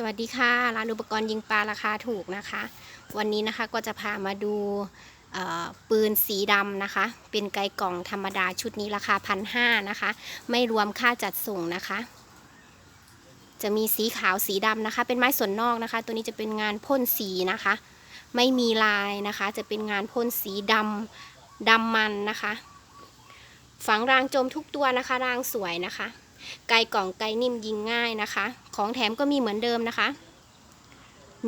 สวัสดีค่ะร้านอุปกรณ์ยิงปลาราคาถูกนะคะ วันนี้นะคะก็จะพามาดูปืนสีดำนะคะ เป็นไกกล่องธรรมดาชุดนี้ราคาพันห้านะคะ ไม่รวมค่าจัดส่งนะคะ จะมีสีขาวสีดำนะคะ เป็นไม้ส่วนนอกนะคะ ตัวนี้จะเป็นงานพ่นสีนะคะ ไม่มีลายนะคะ จะเป็นงานพ่นสีดำดำมันนะคะ ฝังรางจมทุกตัวนะคะ รางสวยนะคะ ไกลกล่องไกลนิ่มยิงง่ายนะคะ ของแถมก็มีเหมือนเดิมนะคะ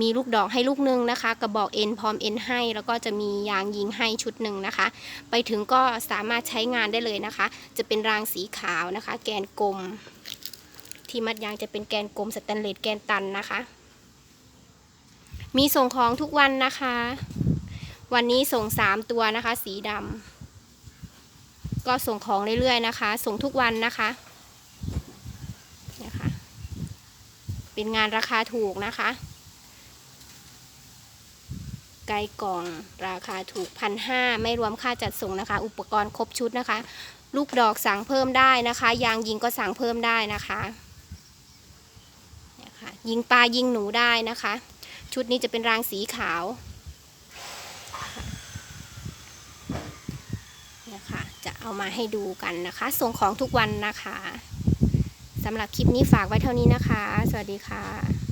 มีลูกดอกให้ลูกหนึงนะคะ กระบอกเอ็นพร้อมเอ็นให้ แล้วก็จะมียางยิงให้ชุดหนึ่งนะคะ ไปถึงก็สามารถใช้งานได้เลยนะคะ จะเป็นรางสีขาวนะคะ แกนกลม ที่มัดยางจะเป็นแกนกลมสแตนเลสแกนตันนะคะ มีส่งของทุกวันนะคะ วันนี้ส่งสามตัวนะคะ สีดำก็ส่งของเรื่อยๆนะคะ ส่งทุกวันนะคะ เป็นงานราคาถูกนะคะ ไกลกล่องราคาถูกพันห้าไม่รวมค่าจัดส่งนะคะ อุปกรณ์ครบชุดนะคะ ลูกดอกสั่งเพิ่มได้นะคะ ยางยิงก็สั่งเพิ่มได้นะคะยค่ะยิงปลายิงหนูได้นะคะ ชุดนี้จะเป็นรางสีขาวเนี่ยค่ะจะเอามาให้ดูกันนะคะ ส่งของทุกวันนะคะ สำหรับคลิปนี้ฝากไว้เท่านี้นะคะ สวัสดีค่ะ